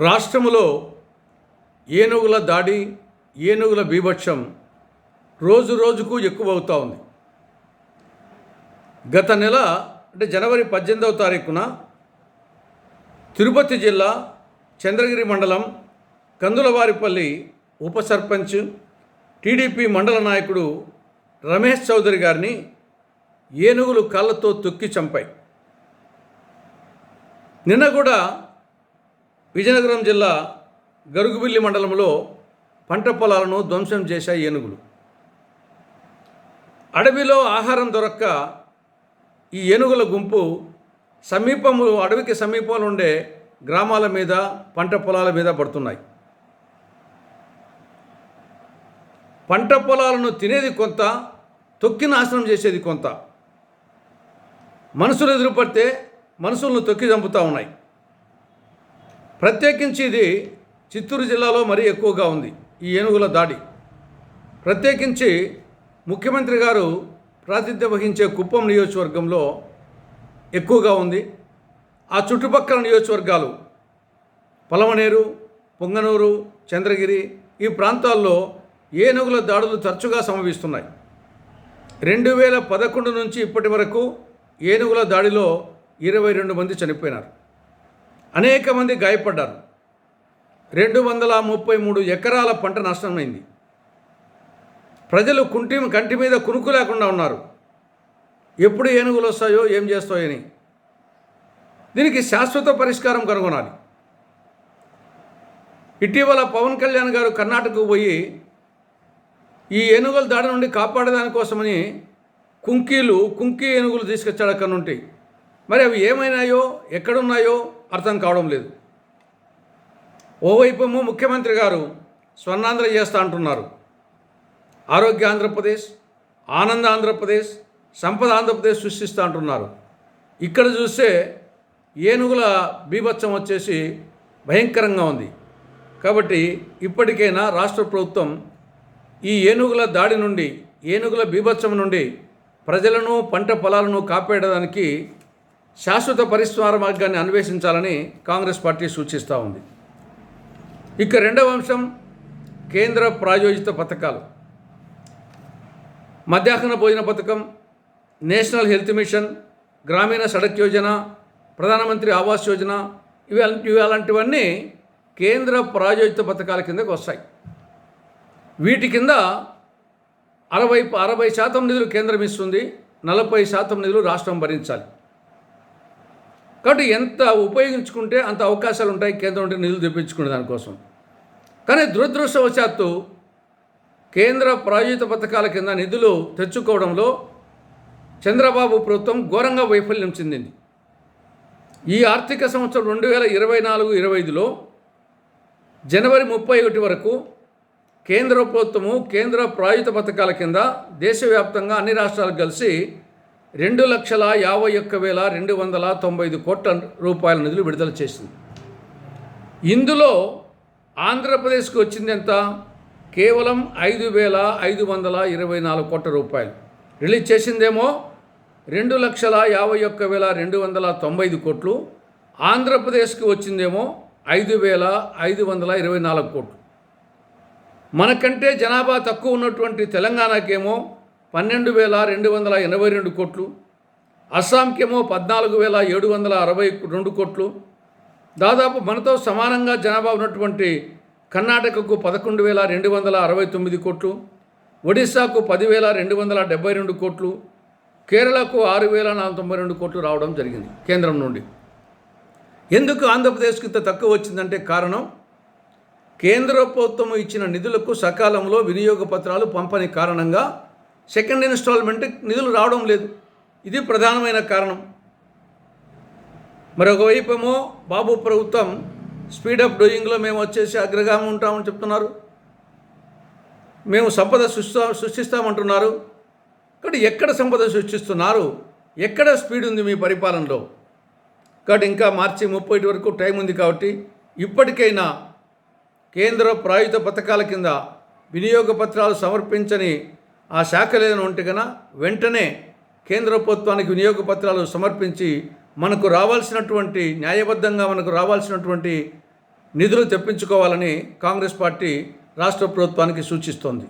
రాష్ట్రములో ఏనుగుల దాడి ఏనుగుల బీభత్సం రోజు రోజుకు ఎక్కువవుతూ ఉంది. గత నెల అంటే జనవరి పద్దెనిమిదవ తారీఖున తిరుపతి జిల్లా చంద్రగిరి మండలం కందులవారిపల్లి ఉప సర్పంచ్ టీడీపీ మండల నాయకుడు రమేష్ చౌదరి గారిని ఏనుగులు కాళ్ళతో తొక్కి చంపాయి. నిన్న కూడా విజయనగరం జిల్లా గరుగుబిల్లి మండలంలో పంట పొలాలను ధ్వంసం చేశాయి ఏనుగులు. అడవిలో ఆహారం దొరక్క ఈ ఏనుగుల గుంపు సమీపము అడవికి సమీపంలో ఉండే గ్రామాల మీద పంట పొలాల మీద పడుతున్నాయి. పంట పొలాలను తినేది కొంత తొక్కి నాశనం చేసేది కొంత. మనుషులు ఎదురుపడితే మనుషులను తొక్కి చంపుతూ ఉన్నాయి. ప్రత్యేకించి ఇది చిత్తూరు జిల్లాలో మరీ ఎక్కువగా ఉంది ఈ ఏనుగుల దాడి. ప్రత్యేకించి ముఖ్యమంత్రి గారు ప్రాతిథ్యం వహించే కుప్పం నియోజకవర్గంలో ఎక్కువగా ఉంది. ఆ చుట్టుపక్కల నియోజకవర్గాలు పలమనేరు పొంగనూరు చంద్రగిరి ఈ ప్రాంతాల్లో ఏనుగుల దాడులు తరచుగా సంభవిస్తున్నాయి. రెండు వేల పదకొండు నుంచి ఇప్పటి వరకు ఏనుగుల దాడిలో ఇరవై రెండు మంది చనిపోయినారు. అనేక మంది గాయపడ్డారు. రెండు వందల ముప్పై మూడు ఎకరాల పంట నష్టమైంది. ప్రజలు కుంటి కంటి మీద కునుకు లేకుండా ఉన్నారు. ఎప్పుడు ఏనుగులు వస్తాయో ఏం చేస్తాయని దీనికి శాశ్వత పరిష్కారం కనుగొనాలి. ఇటీవల పవన్ కళ్యాణ్ గారు కర్ణాటకకు పోయి ఈ ఏనుగుల దాడి నుండి కాపాడేదానికోసమని కుంకీలు కుంకీ ఏనుగులు తీసుకొచ్చాడు అక్కడ నుండి. మరి అవి ఏమైనాయో ఎక్కడున్నాయో అర్థం కావడం లేదు. ఓవైపేమో ముఖ్యమంత్రి గారు స్వర్ణాంధ్ర చేస్తా అంటున్నారు. ఆరోగ్య ఆంధ్రప్రదేశ్ ఆనంద ఆంధ్రప్రదేశ్ సంపద ఆంధ్రప్రదేశ్ సృష్టిస్తూ అంటున్నారు. ఇక్కడ చూస్తే ఏనుగుల బీభత్సం వచ్చేసి భయంకరంగా ఉంది. కాబట్టి ఇప్పటికైనా రాష్ట్ర ప్రభుత్వం ఈ ఏనుగుల దాడి నుండి ఏనుగుల బీభత్సం నుండి ప్రజలను పంట పొలాలను కాపాడడానికి శాశ్వత పరిష్కార మార్గాన్ని అన్వేషించాలని కాంగ్రెస్ పార్టీ సూచిస్తూ ఉంది. ఇక రెండవ అంశం కేంద్ర ప్రాయోజిత పథకాలు. మధ్యాహ్న భోజన పథకం నేషనల్ హెల్త్ మిషన్ గ్రామీణ సడక్ యోజన ప్రధానమంత్రి ఆవాస్ యోజన ఇవి ఇవి అలాంటివన్నీ కేంద్ర ప్రాయోజిత పథకాల కిందకు వస్తాయి. వీటి కింద అరవై అరవై శాతం నిధులు కేంద్రం ఇస్తుంది నలభై శాతం నిధులు రాష్ట్రం భరించాలి. కాబట్టి ఎంత ఉపయోగించుకుంటే అంత అవకాశాలు ఉంటాయి కేంద్రం ఉంటే నిధులు తెప్పించుకునే దానికోసం. కానీ దురదృష్టవశాత్తు కేంద్ర ప్రాయోజిత పథకాల కింద నిధులు తెచ్చుకోవడంలో చంద్రబాబు ప్రభుత్వం ఘోరంగా వైఫల్యం చెందింది. ఈ ఆర్థిక సంవత్సరం రెండు వేల ఇరవై నాలుగు ఇరవై ఐదులో జనవరి ముప్పై ఒకటి వరకు కేంద్ర ప్రభుత్వము కేంద్ర ప్రాయుత పథకాల కింద దేశవ్యాప్తంగా అన్ని రాష్ట్రాలు కలిసి రెండు లక్షల యాభై ఒక్క వేల రెండు వందల తొంభై ఐదు కోట్ల రూపాయల నిధులు విడుదల చేసింది. ఇందులో ఆంధ్రప్రదేశ్కి వచ్చింది ఎంత? కేవలం ఐదు వేల ఐదు వందల ఇరవై నాలుగు కోట్ల రూపాయలు. రిలీజ్ చేసిందేమో రెండు లక్షల యాభై ఒక్క వేల రెండు వందల తొంభై ఐదు కోట్లు. ఆంధ్రప్రదేశ్కి వచ్చిందేమో ఐదు వేల ఐదు వందల ఇరవై నాలుగు కోట్లు. మనకంటే జనాభా తక్కువ ఉన్నటువంటి తెలంగాణకేమో పన్నెండు వేల రెండు వందల ఎనభై రెండు కోట్లు అస్సాంకేమో పద్నాలుగు వేల ఏడు వందల అరవై రెండు కోట్లు. దాదాపు మనతో సమానంగా జనాభా ఉన్నటువంటి కర్ణాటకకు పదకొండు వేల రెండు వందల అరవై తొమ్మిది కోట్లు ఒడిశాకు పదివేల రెండు వందల డెబ్బై రెండు కోట్లు కేరళకు ఆరు వేల నాలుగు తొంభై రెండు కోట్లు రావడం జరిగింది కేంద్రం నుండి. ఎందుకు ఆంధ్రప్రదేశ్కి ఇంత తక్కువ వచ్చిందంటే కారణం కేంద్ర ప్రభుత్వం ఇచ్చిన నిధులకు సకాలంలో వినియోగ పత్రాలు పంపని కారణంగా సెకండ్ ఇన్స్టాల్మెంట్ నిధులు రావడం లేదు. ఇది ప్రధానమైన కారణం. మరొకవైపు ఏమో బాబు ప్రభుత్వం స్పీడప్ డూయింగ్లో మేము వచ్చేసి అగ్రగామి ఉంటామని చెప్తున్నారు. మేము సంపద సృష్టి సృష్టిస్తామంటున్నారు. కాబట్టి ఎక్కడ సంపద సృష్టిస్తున్నారు? ఎక్కడ స్పీడ్ ఉంది మీ పరిపాలనలో? కాబట్టి ఇంకా మార్చి ముప్పై వరకు టైం ఉంది కాబట్టి ఇప్పటికైనా కేంద్ర ప్రాయుత పథకాల కింద వినియోగ పత్రాలు సమర్పించని ఆ శాఖ లేదని ఉంటే వెంటనే కేంద్ర ప్రభుత్వానికి వినియోగ పత్రాలు సమర్పించి మనకు రావాల్సినటువంటి న్యాయబద్ధంగా మనకు రావాల్సినటువంటి నిధులు తెప్పించుకోవాలని కాంగ్రెస్ పార్టీ రాష్ట్ర ప్రభుత్వానికి సూచిస్తోంది.